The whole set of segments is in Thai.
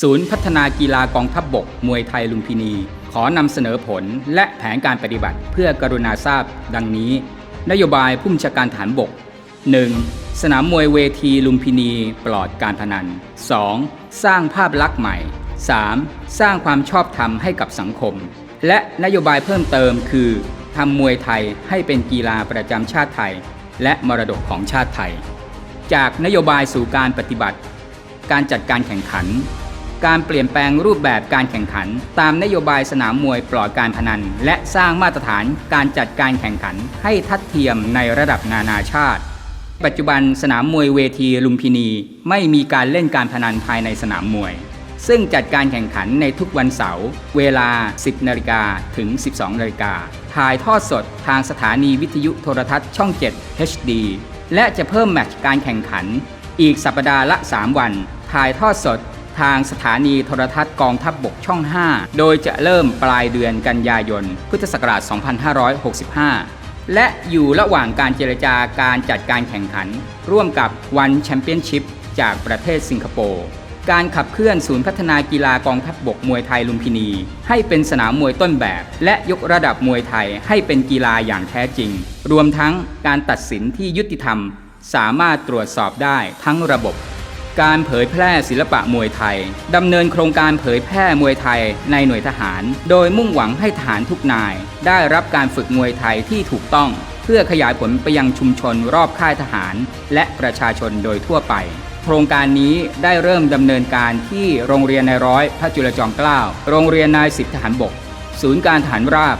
ศูนย์พัฒนากีฬากองทัพบบก มวยไทยลุมพินี ขอนำเสนอผลและแผนการปฏิบัติเพื่อกรุณาทราบ ดังนี้ นโยบายผู้บัญชาการฐานบก 1. สนามมวยเวทีลุมพินีปลอดการพนัน 2. สร้างภาพลักษณ์ใหม่ 3. สร้างความชอบธรรมให้กับสังคม และนโยบายเพิ่มเติมคือทำมวยไทยให้เป็นกีฬาประจำชาติไทย และมรดกของชาติไทย จากนโยบายสู่การปฏิบัติ การจัดการแข่งขัน การเปลี่ยนแปลงรูปแบบการแข่งขัน ตามนโยบายสนามมวยปลอดการพนัน และสร้างมาตรฐานการจัดการแข่งขันให้ทัดเทียมในระดับนานาชาติ ปัจจุบันสนามมวยเวทีลุมพินี ไม่มีการเล่นการพนันภายในสนามมวย ซึ่งจัดการแข่งขันในทุกวันเสาร์เวลา 10นาฬิกาถึง 12นาฬิกาถ่ายทอดสดทางสถานีวิทยุโทรทัศน์ช่อง 7 HD และจะเพิ่มแมตช์การแข่งขัน อีกสัปดาห์ละ 3 วันถ่ายทอดสด ทางสถานีโทรทัศน์กองทัพบบกช่อง 5 โดยจะเริ่มปลายเดือนกันยายน พุทธศักราช 2565 และอยู่ระหว่างการเจรจาการจัดการแข่งขัน ร่วมกับวันแชมเปี้ยนชิพจากประเทศสิงคโปร์การขับเคลื่อนศูนย์พัฒนากีฬากองทัพบบกมวยไทยลุมพินี ให้เป็นสนามมวยต้นแบบ และยกระดับมวยไทยให้เป็นกีฬาอย่างแท้จริง รวมทั้งการตัดสินที่ยุติธรรม สามารถตรวจสอบได้ทั้งระบบ การเผยแพร่ศิลปะมวยไทยดำเนินโครงการเผยแพร่มวยไทยในหน่วยทหาร โดยมุ่งหวังให้ทหารทุกนาย ได้รับการฝึกมวยไทยที่ถูกต้อง เพื่อขยายผลไปยังชุมชนรอบค่ายทหาร และประชาชนโดยทั่วไป โครงการนี้ได้เริ่มดำเนินการที่โรงเรียนนายร้อยพระจุลจอมเกล้าโรงเรียนนายสิบทหารบก ศูนย์การทหารราบ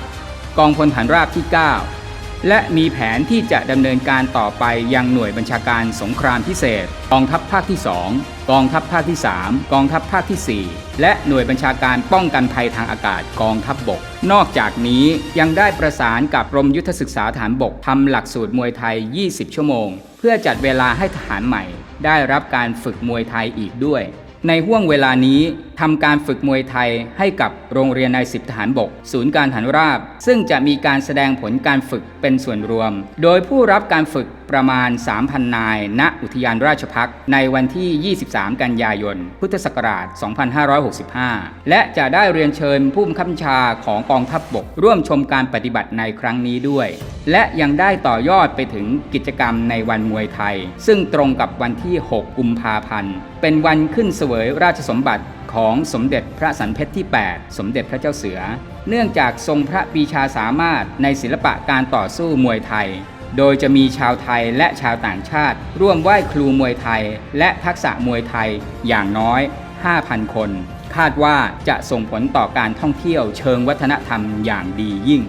กองพลฐานราบที่ 9 และมีแผนที่จะดำเนินการต่อไปยังหน่วยบัญชาการสงครามพิเศษ กองทัพภาคที่ 2 กองทัพภาคที่ 3 กองทัพภาคที่ 4 และหน่วยบัญชาการป้องกันภัยทางอากาศกองทัพบบก นอกจากนี้ยังได้ประสานกับกรมยุทธศึกษาฐานบกทำหลักสูตรมวยไทย 20 ชั่วโมง เพื่อจัดเวลาให้ทหารใหม่ ได้รับการฝึกมวยไทยอีกด้วย ในห่วงเวลานี้ ทำการฝึกมวยไทยให้กับโรงเรียนนายสิบทหารบก ศูนย์การฐานราบ ซึ่งจะมีการแสดงผลการฝึกเป็นส่วนรวม โดยผู้รับการฝึกประมาณ 3,000 นาย ณ อุทยานราชพักในวันที่ 23 กันยายน พุทธศักราช 2565 และจะได้เรียนเชิญผู้บังคับบัญชาของกองทัพบบก ร่วมชมการปฏิบัติในครั้งนี้ด้วย และยังได้ต่อยอดไปถึงกิจกรรมในวันมวยไทย ซึ่งตรงกับวันที่ 6 กุมภาพันธ์ เป็นวันขึ้นเสวยราชสมบัติ ของสมเด็จพระสันเพชรที่ 8 สมเด็จพระเจ้าเสือ เนื่องจากทรงพระปีชาสามารถในศิลปะการต่อสู้มวยไทย โดยจะมีชาวไทยและชาวต่างชาติ ร่วมไหว้ครูมวยไทย และทักษะมวยไทยอย่างน้อย 5,000 คน คาดว่าจะส่งผลต่อการท่องเที่ยวเชิงวัฒนธรรมอย่างดียิ่ง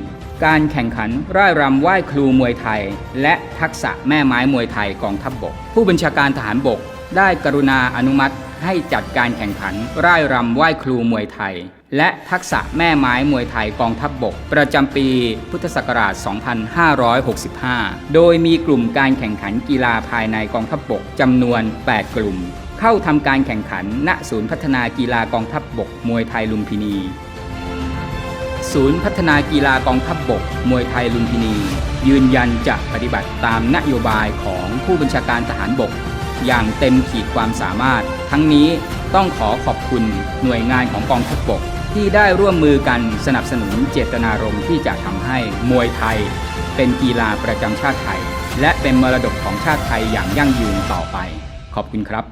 การแข่งขันร่ายรำไหว้ครูมวยไทย และทักษะแม่ไม้มวยไทยกองทัพบบก ผู้บัญชาการทหารบกได้กรุณาอนุมัติ ให้จัดการแข่งขันร่ายรำไหว้ครูมวยไทย และทักษะแม่ไม้มวยไทยกองทัพบบก ประจำปีพุทธศักราช 2565 โดยมีกลุ่มการแข่งขันกีฬาภายในกองทัพบบกจำนวน 8 กลุ่ม เข้าทำการแข่งขันณศูนย์พัฒนากีฬากองทัพบบกมวยไทยลุมพินี ศูนย์พัฒนากีฬากองทัพบบกมวยไทยลุมพินี ยืนยันจะปฏิบัติตามนโยบายของผู้บัญชาการทหารบก อย่างเต็มขีดความสามารถ ทั้งนี้ต้องขอขอบคุณหน่วยงานของกองทัพบกที่ได้ร่วมมือกันสนับสนุนเจตนารมณ์ที่จะทำให้มวยไทย เป็นกีฬาประจำชาติไทย และเป็นมรดกของชาติไทยอย่างยั่งยืนต่อไป ขอบคุณครับ